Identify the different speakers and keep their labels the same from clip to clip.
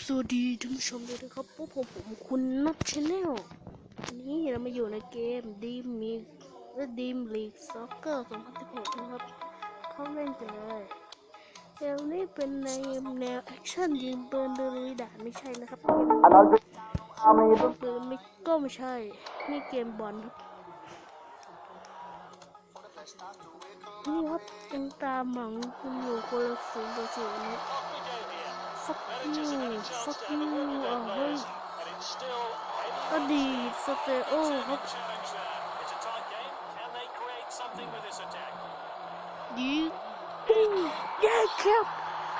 Speaker 1: สวัสดีท่านผู้ชมด้วยนะครับพวกผมผมคุณนัทชาแนลวันนี้เรามาอยู่ในเกมดีมีและดีมลีกซ็อกเกอร์2016นะครับเข้าเล่นกันเลยเกมนี้เป็นในแนวแอคชั่นยิงปืนเดินลุยด่าไม่ใช่นะครับเกมยิงปืนไม่ก็ไม่ใช่ นี่เกมบอลครับนี่ครับยังตามหลังคุณอยู่คนละศูนย์ต่อศูนย์นะ Fuck you Fuck you อะเฮ้ยอดีตสเตโอครับยิงปุ้งแย่ครับ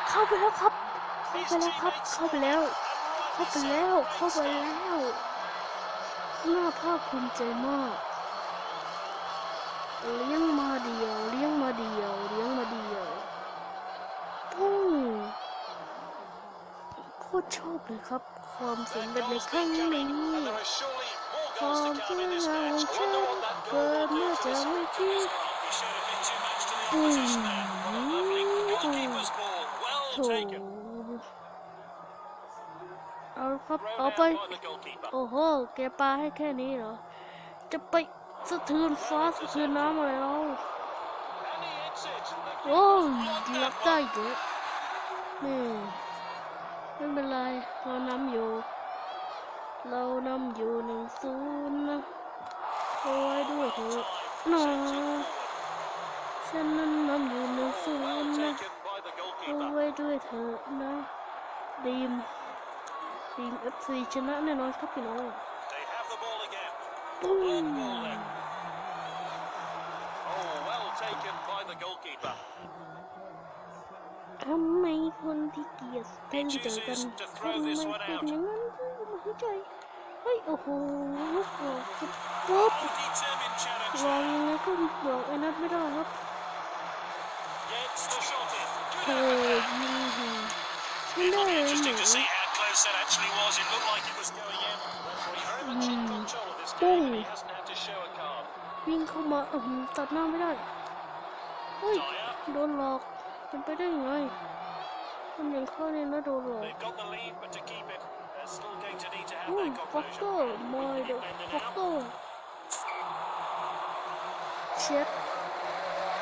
Speaker 1: เข้าไปแล้วครับ เข้าไปแล้วครับ เข้าไปแล้ว เข้าไปแล้ว เข้าไปแล้วน่าภาคภูมิใจมาก เลี้ยงมาเดียว เลี้ยงมาเดียว เลี้ยงมาเดียวปุ้ง โคตรชอบเลยครับ ความสำเร็จในครั้งนี้ความที่อเราชอบเกิดเมื่อจะไม่คิดอืมโถเอาครับเอาไป โอ้โห แกปาให้แค่นี้เหรอ จะไปสะเทือนฟ้าสะเทือนน้ำอะไรเราโอ้ยรับได้เยอะนี่ ไม่เป็นไร เรานำอยู่ เรานำอยู่หนึ่งศูนย์นะเอาไว้ด้วยเถอะนะฉันนั้นนำอยู่หนึ่งศูนย์นะเอาไว้ด้วยเถอะนะดีมดีมเอฟซีชนะแน่นอนครับพี่น้องปุ้ม ทำไมคนที่เกลียดเต้นเจอกันทำไมเป็นอย่างนั้นไม่เข้าใจเฮ้ยโอ้โหลูกโอ้ปุ๊บปุ๊บวางยังไงก็บอกไอ้นัทไม่ได้ครับโอ้ยยิงหิงไม่ได้เลยหนู
Speaker 2: Interesting to see how close that actually was. It looked like it was going in. Referee very much in control of this game, and he hasn't had to show a card.
Speaker 1: วิ่งเข้ามาเออตัดหน้าไม่ได้เฮ้ย
Speaker 2: Dyer,
Speaker 1: โดนหลอก เป็นไปได้ยังไงมันยังเข้าเนี่ยนะโดนหลอก
Speaker 2: they've got the lead, but to keep it, they're still going to need to have
Speaker 1: โอ้ย
Speaker 2: their
Speaker 1: ฟอกเกอ
Speaker 2: composure.
Speaker 1: ร์มาเดอะฟอกเกอร์เช็ด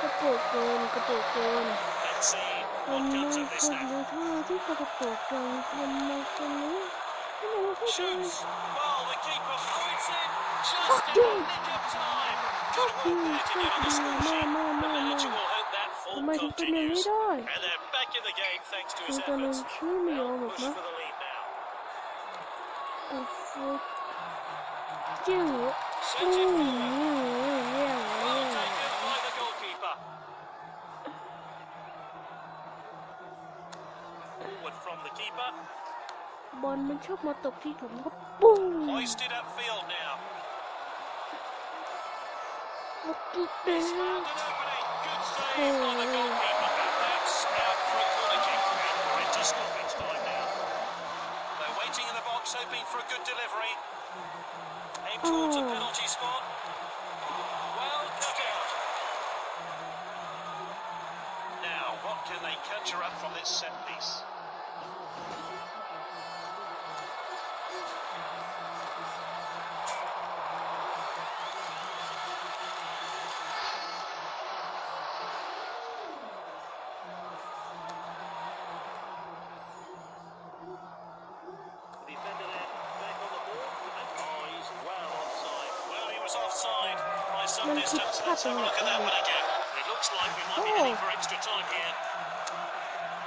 Speaker 1: กระโปรงเกินกระโปรงเกิน
Speaker 2: Let's see
Speaker 1: ทำ
Speaker 2: what
Speaker 1: ไม
Speaker 2: comes of
Speaker 1: ค
Speaker 2: this
Speaker 1: น
Speaker 2: now.
Speaker 1: ในท่าที่กระโปรงเกินทำไมคนนี้ทำไมไม่เข้าใจ
Speaker 2: Shoots. Well, the keeper throws in
Speaker 1: Fuck
Speaker 2: just
Speaker 1: you.
Speaker 2: in the nick of time.
Speaker 1: Fuck
Speaker 2: Good
Speaker 1: you,
Speaker 2: work there to
Speaker 1: fuck
Speaker 2: get on the
Speaker 1: you,
Speaker 2: score
Speaker 1: no,
Speaker 2: sheet.
Speaker 1: no,
Speaker 2: But
Speaker 1: no,
Speaker 2: Liverpool
Speaker 1: no.
Speaker 2: Will hope that
Speaker 1: ทำ
Speaker 2: form
Speaker 1: ไมถึงเป็นอย่างนี้
Speaker 2: continues.
Speaker 1: ได้
Speaker 2: And they're back in the game thanks to
Speaker 1: คือ
Speaker 2: his
Speaker 1: ตอนนี้
Speaker 2: efforts.
Speaker 1: ชื่อไม่ยอม
Speaker 2: They'll
Speaker 1: หรอก
Speaker 2: push
Speaker 1: นะ
Speaker 2: for the lead now.
Speaker 1: โอ้โหจิ้งหัว
Speaker 2: Sends
Speaker 1: อื
Speaker 2: it
Speaker 1: ม
Speaker 2: forward.
Speaker 1: แย่แย่
Speaker 2: Well taken by the goalkeeper. Forward from the keeper.
Speaker 1: บอลมันชอบมาตกที่ผมก็ปุ้ง
Speaker 2: Hoisted upfield now.
Speaker 1: วักกี้เด้
Speaker 2: He's found an opening. Towards a
Speaker 1: Oh.
Speaker 2: penalty spot. Well cut out. Now, what can they conjure up from this set piece? Was offside by some
Speaker 1: Well, he
Speaker 2: distance.
Speaker 1: keeps
Speaker 2: Let's have a
Speaker 1: tapping
Speaker 2: look at
Speaker 1: it,
Speaker 2: that
Speaker 1: doesn't
Speaker 2: one again. It looks like we might be
Speaker 1: Oh.
Speaker 2: heading for extra time here.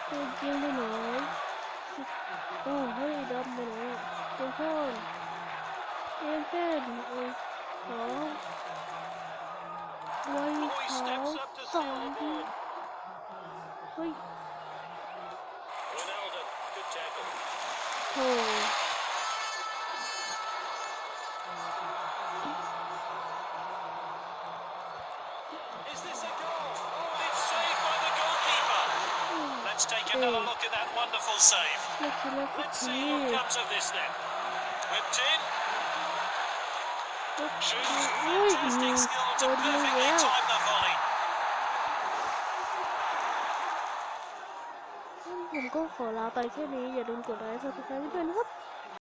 Speaker 1: คือยิงไปไหนโอ้เฮ้ยดำไปไ Let's
Speaker 2: take another
Speaker 1: Hey.
Speaker 2: look at that wonderful save.
Speaker 1: ไม่คิดว่าสัก
Speaker 2: Let's
Speaker 1: ที
Speaker 2: see what comes of this then. Whipped in.
Speaker 1: ก็คือ
Speaker 2: Shoots.
Speaker 1: เฮ้ยอื
Speaker 2: Fantastic
Speaker 1: ม
Speaker 2: skill
Speaker 1: โด
Speaker 2: to
Speaker 1: นยิง
Speaker 2: perfectly
Speaker 1: แล้ว
Speaker 2: time the volley.
Speaker 1: โอ้งั้นผมก็ขอลาไปแค่นี้อย่าลืมกดไลค์ subscribe ด้วยนะครับ